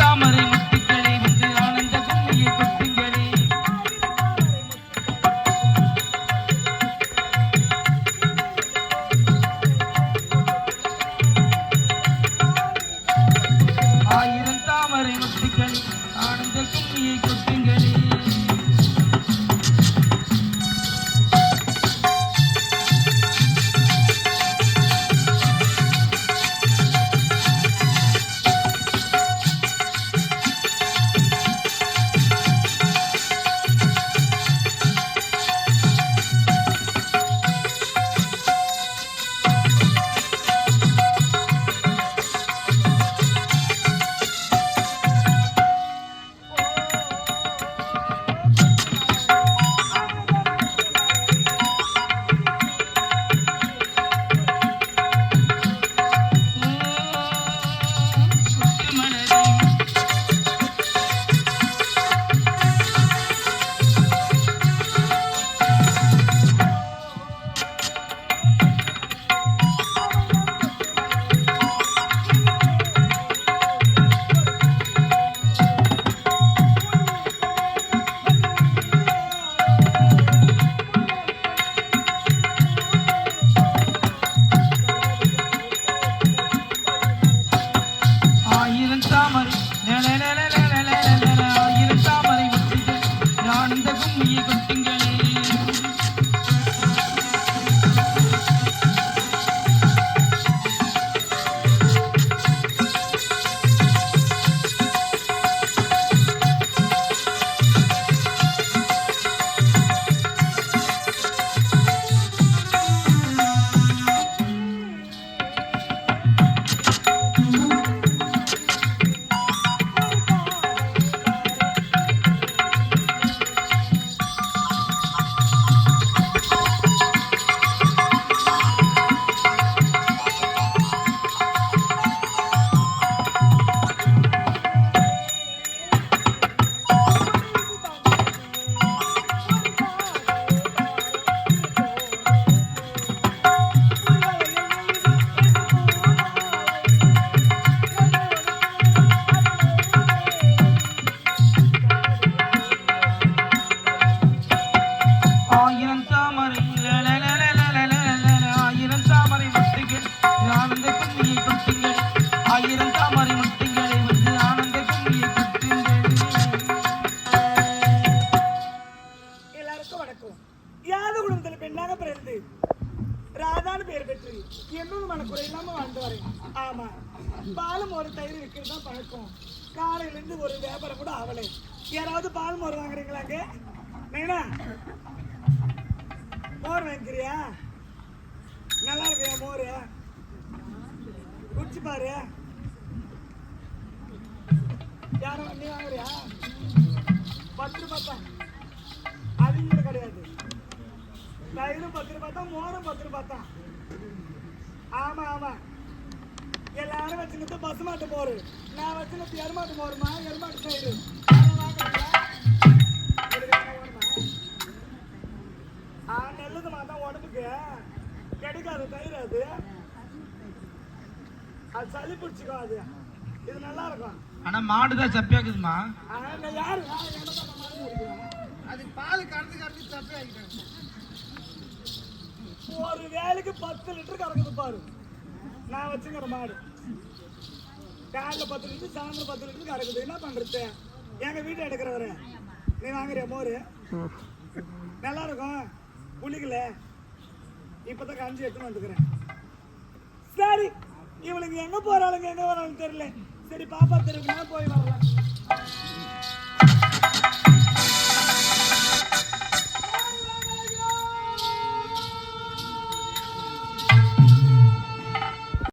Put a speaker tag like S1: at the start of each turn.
S1: தாமரை ஆயிரம்
S2: எல்லாருக்கும் வணக்கம். யாது குடும்பத்தில் பெண்ணாக பிறந்து? ராதான்னு பேர் பெற்று என்னொரு மனக்குறை இல்லாம வாழ்ந்து வரேன். ஆமா பாலும் ஒரு தயிர் விற்கிறது தான் பழக்கம். காலையிலேருந்து ஒரு வியாபாரம் கூட ஆகலை யாராவது பால் மோர் வாங்குறீங்களாங்க? நேனா மோர் வாங்கிக்கிறியா? நல்லா இருக்கியா மோர்? குடிச்சு பாரு. யாரும் நீ வாங்குறியா பத்து ரூபாய் தான். அது கிடையாது. தயிரும் பத்து ரூபாய் தான் மோரும் பத்து ரூபாய் தான். ஆமா ஆமா. எல்லாரும் வச்சுக்கிட்டு பசு மாட்டு மோரு. நான் வச்சுக்கிட்டு எருமாட்டு போருமா எருமாட்டு அது சளி பிடிச்சிக்கோ அது. இது நல்லா இருக்கும்
S1: ஆனா மாடுதான் சப்பியாக்குதுமா
S2: யாரு?
S3: அதுக்கு பால் கறந்து கறந்து தப்பே ஆகிட்டாங்க
S2: ஒரு வேலைக்கு பத்து லிட்டர் கறக்குது பாரு. நான் வச்சுக்கிற மாடு. காலைல பத்து லிட்டர் சாயந்தரம் பத்து லிட்டர் கறக்குது. என்ன பண்றது? எங்க வீட்டை எடுக்கிறவரு. நீ வாங்குறிய? மோரு. நல்லா இருக்கும் புளிக்கல. இப்பதான் கஞ்சி எடுத்துன்னு வந்துக்கிறேன். சரி. இவளுக்கு எங்க போறாளுங்க எங்க வராளுங்க தெரியல. சரி பாப்பா தெருவுக்கு போய் வரலாம்